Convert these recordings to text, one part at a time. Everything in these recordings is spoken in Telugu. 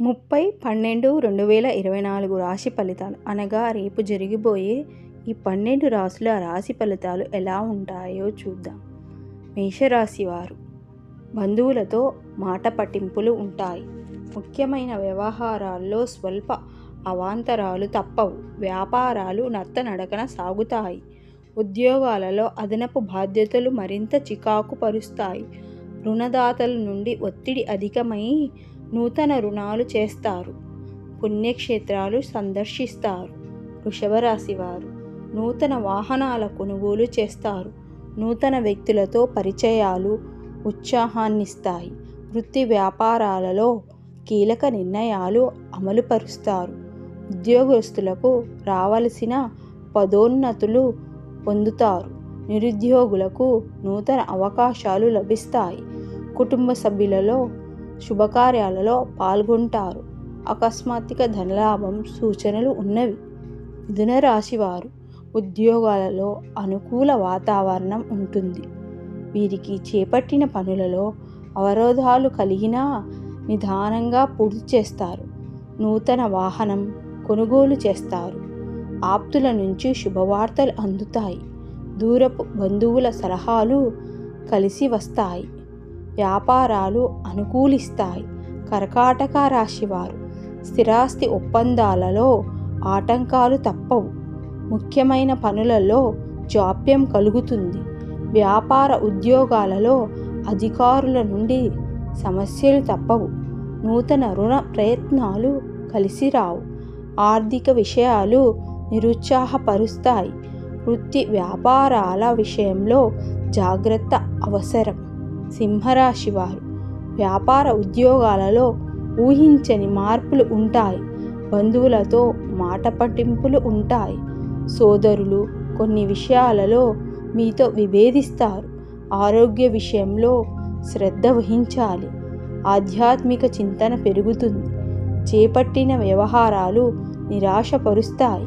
ముప్పై పన్నెండు రెండు వేల ఇరవై నాలుగు రాశి ఫలితాలు. అనగా రేపు జరిగిపోయే ఈ పన్నెండు రాశుల రాశి ఫలితాలు ఎలా ఉంటాయో చూద్దాం. మేషరాశి వారు బంధువులతో మాట పట్టింపులు ఉంటాయి. ముఖ్యమైన వ్యవహారాల్లో స్వల్ప అవాంతరాలు తప్పవు. వ్యాపారాలు నత్తనడకన సాగుతాయి. ఉద్యోగాలలో అదనపు బాధ్యతలు మరింత చికాకు పరుస్తాయి రుణదాతల నుండి ఒత్తిడి అధికమై నూతన రుణాలు చేస్తారు. పుణ్యక్షేత్రాలు సందర్శిస్తారు. వృషభరాశి వారు నూతన వాహనాల కొనుగోలు చేస్తారు. నూతన వ్యక్తులతో పరిచయాలు ఉత్సాహాన్నిస్తాయి. వృత్తి వ్యాపారాలలో కీలక నిర్ణయాలు అమలుపరుస్తారు. ఉద్యోగస్తులకు రావలసిన పదోన్నతులు పొందుతారు. నిరుద్యోగులకు నూతన అవకాశాలు లభిస్తాయి. కుటుంబ సభ్యులలో శుభకార్యాలలో పాల్గొంటారు. అకస్మాత్తిక ధనలాభం సూచనలు ఉన్నవి. మిథున రాశి వారు ఉద్యోగాలలో అనుకూల వాతావరణం ఉంటుంది. వీరికి చేపట్టిన పనులలో అవరోధాలు కలిగినా నిదానంగా పూర్తి చేస్తారు. నూతన వాహనం కొనుగోలు చేస్తారు. ఆప్తుల నుంచి శుభవార్తలు అందుతాయి. దూరపు బంధువుల సలహాలు కలిసి వస్తాయి. వ్యాపారాలు అనుకూలిస్తాయి. కర్కాటక రాశివారు స్థిరాస్తి ఒప్పందాలలో ఆటంకాలు తప్పవు. ముఖ్యమైన పనులలో జాప్యం కలుగుతుంది. వ్యాపార ఉద్యోగాలలో అధికారుల నుండి సమస్యలు తప్పవు. నూతన రుణ ప్రయత్నాలు కలిసి రావు. ఆర్థిక విషయాలు నిరుత్సాహపరుస్తాయి. వృత్తి వ్యాపారాల విషయంలో జాగ్రత్త అవసరం. సింహరాశి వారు. వ్యాపార ఉద్యోగాలలో ఊహించని మార్పులు ఉంటాయి. బంధువులతో మాట పట్టింపులు ఉంటాయి. సోదరులు కొన్ని విషయాలలో మీతో విభేదిస్తారు. ఆరోగ్య విషయంలో శ్రద్ధ వహించాలి. ఆధ్యాత్మిక చింతన పెరుగుతుంది. చేపట్టిన వ్యవహారాలు నిరాశపరుస్తాయి.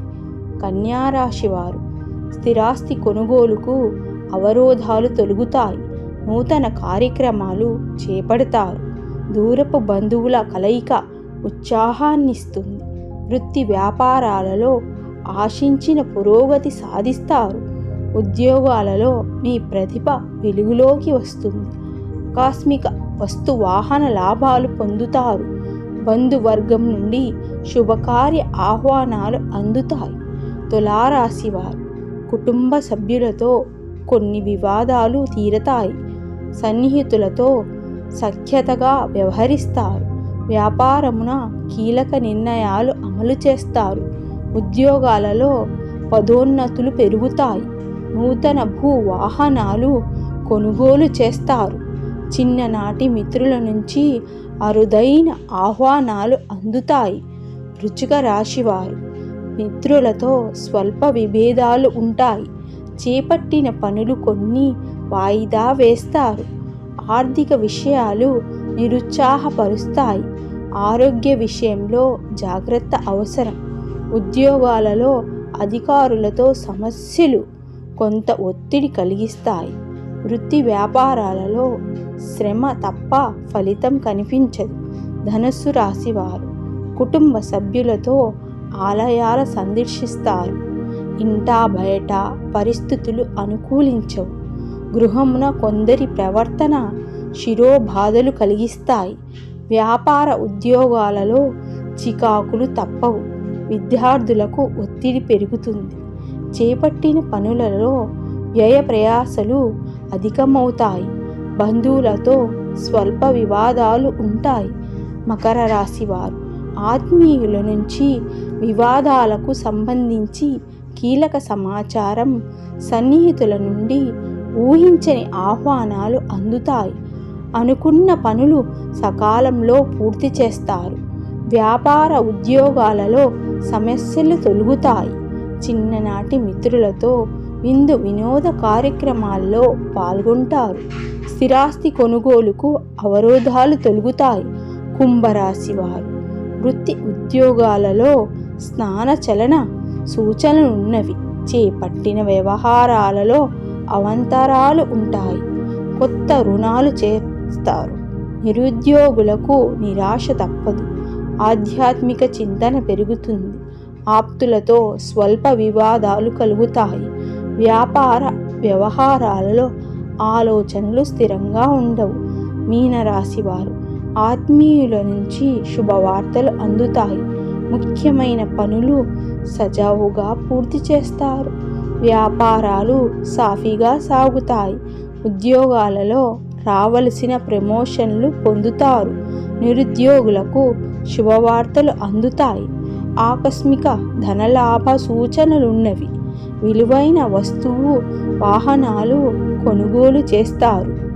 కన్యారాశి వారు. స్థిరాస్తి కొనుగోలుకు అవరోధాలు తొలుగుతాయి. నూతన కార్యక్రమాలు చేపడతారు. దూరపు బంధువుల కలయిక ఉత్సాహాన్నిస్తుంది. వృత్తి వ్యాపారాలలో ఆశించిన పురోగతి సాధిస్తారు. ఉద్యోగాలలో మీ ప్రతిభ వెలుగులోకి వస్తుంది. ఆకస్మిక వస్తు వాహన లాభాలు పొందుతారు. బంధువర్గం నుండి శుభకార్య ఆహ్వానాలు అందుతాయి. తులారాశి వారు కుటుంబ సభ్యులతో కొన్ని వివాదాలు తీరతాయి. సన్నిహితులతో సఖ్యతగా వ్యవహరిస్తారు. వ్యాపారమున కీలక నిర్ణయాలు అమలు చేస్తారు. ఉద్యోగాలలో పదోన్నతులు పెరుగుతాయి. నూతన భూ వాహనాలు కొనుగోలు చేస్తారు. చిన్ననాటి మిత్రుల నుంచి అరుదైన ఆహ్వానాలు అందుతాయి. రుచిక రాశివారు. మిత్రులతో స్వల్ప విభేదాలు ఉంటాయి. చేపట్టిన పనులు కొన్ని వాయిదా వేస్తారు. ఆర్థిక విషయాలు నిరుత్సాహపరుస్తాయి. ఆరోగ్య విషయంలో జాగ్రత్త అవసరం. ఉద్యోగాలలో అధికారులతో సమస్యలు కొంత ఒత్తిడి కలిగిస్తాయి. వృత్తి వ్యాపారాలలో శ్రమ తప్ప ఫలితం కనిపించదు. ధనస్సు రాశివారు కుటుంబ సభ్యులతో ఆలయాల సందర్శిస్తారు. ఇంటా బయట పరిస్థితులు అనుకూలించవు. గృహమున కొందరి ప్రవర్తన శిరోబాధలు కలిగిస్తాయి. వ్యాపార ఉద్యోగాలలో చికాకులు తప్పవు. విద్యార్థులకు ఒత్తిడి పెరుగుతుంది. చేపట్టిన పనులలో వ్యయ ప్రయాసలు అధికమవుతాయి. బంధువులతో స్వల్ప వివాదాలు ఉంటాయి. మకర రాశి వారు ఆత్మీయుల నుంచి వివాదాలకు సంబంధించి కీలక సమాచారం సన్నిహితుల నుండి ఊహించని ఆహ్వానాలు అందుతాయి. అనుకున్న పనులు సకాలంలో పూర్తి చేస్తారు. వ్యాపార ఉద్యోగాలలో సమస్యలు తొలుగుతాయి. చిన్ననాటి మిత్రులతో విందు వినోద కార్యక్రమాల్లో పాల్గొంటారు. స్థిరాస్తి కొనుగోలుకు అవరోధాలు తొలుగుతాయి. కుంభరాశి వారు వృత్తి ఉద్యోగాలలో స్నాన చలన సూచనలున్నవి చేపట్టిన వ్యవహారాలలో అవంతరాలు ఉంటాయి. కొత్త రుణాలు చేస్తారు. నిరుద్యోగులకు నిరాశ తప్పదు. ఆధ్యాత్మిక చింతన పెరుగుతుంది. ఆప్తులతో స్వల్ప వివాదాలు కలుగుతాయి. వ్యాపార వ్యవహారాలలో ఆలోచనలు స్థిరంగా ఉండవు. మీనరాశి వారు ఆత్మీయుల నుంచి శుభవార్తలు అందుతాయి. ముఖ్యమైన పనులు సజావుగా పూర్తి చేస్తారు. వ్యాపారాలు సాఫీగా సాగుతాయి. ఉద్యోగాలలో రావలసిన ప్రమోషన్లు పొందుతారు. నిరుద్యోగులకు శుభవార్తలు అందుతాయి. ఆకస్మిక ధనలాభ సూచనలున్నవి. విలువైన వస్తువు వాహనాలు కొనుగోలు చేస్తారు.